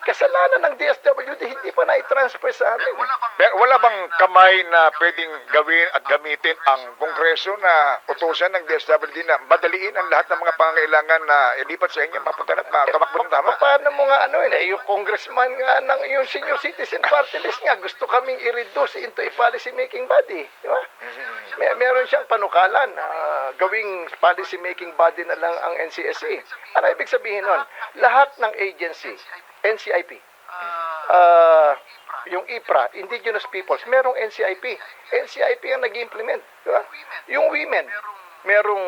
Kasalanan ng DSWD, hindi pa na-transfer sa amin. Pero wala bang kamay na pwedeng gawin at gamitin ang Kongreso na utusan ng DSWD na madaliin ang lahat ng mga pangangailangan na ilipat sa inyo, mapunta na, makamakbo ng tama? Pa- Paano mo nga ano yun, eh, yung congressman nga ng yung senior citizen party list nga, gusto kaming i-reduce into a policy making body. Di ba? May, meron siyang panukalan na gawing policy making body na lang ang NCSA. Ano ibig sabihin nun? Lahat ng agency, NCIP, ah, yung IPRA, Indigenous Peoples, merong NCIP. NCIP ang nag-implement. Di ba? Yung women, merong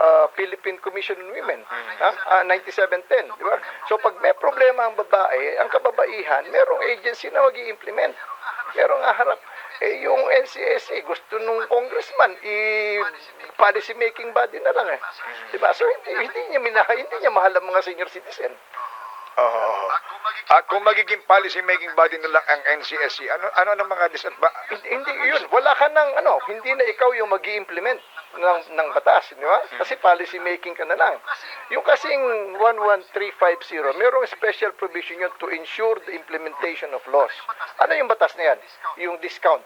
ah, Philippine Commission on Women, ha? Ah, 9710, di ba? So pag may problema ang babae, ang kababaihan, merong agency na mag implement Merong harap. Eh, yung NCSA, gusto nung congressman, i policy making body na lang eh. Di ba? So hindi, hindi niya minaha, hindi niya mahal ang mga senior citizen. Oo. At kung magiging policy making body na lang ang NCSC, ano ano ng mga disadvantage? Hindi, yun. Wala ka ng ano, hindi na ikaw yung mag implement ng, ng batas, di ba? Kasi policy making ka na lang. Yung kasing 11350, mayroong special provision yun to ensure the implementation of laws. Ano yung batas na yan? Yung discount.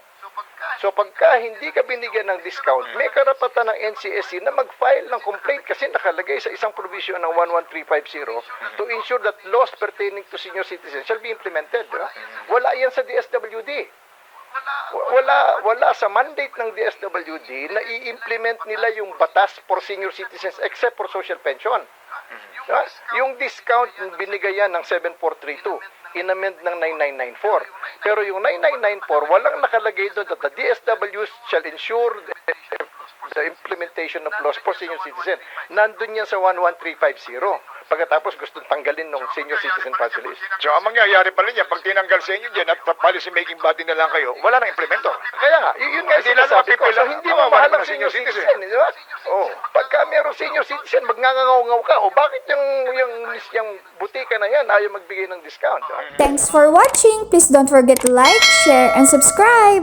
So pagka hindi ka binigyan ng discount, may karapatan ng NCSC na mag-file ng complaint kasi nakalagay sa isang provision ng 11350 to ensure that laws pertaining to senior citizens shall be implemented. ba? Wala yan sa DSWD. Wala wala sa mandate ng DSWD na i-implement nila yung batas for senior citizens except for social pension. Diba? Yung discount binigay yan ng 7432, inamend ng 9994. Pero yung 9994, walang nakalagay doon that the DSW shall ensure the, the implementation of laws for senior citizen. Nandun yan sa 11350. Pagkatapos gusto tanggalin ng senior citizen party list. So ang mangyayari pa rin yan, pag tinanggal sa inyo dyan at policy making body na lang kayo, wala nang implemento. Kaya nga, yun nga sinasabi ko. So, hindi mo kawawa mahal naman ang senior citizen, di ba? Oo. Pagka merong senior citizen, magngangaw ka. O bakit yung, yung, yung butika na yan ayaw magbigay ng discount? Thanks for watching! Please don't forget to like, share, and subscribe!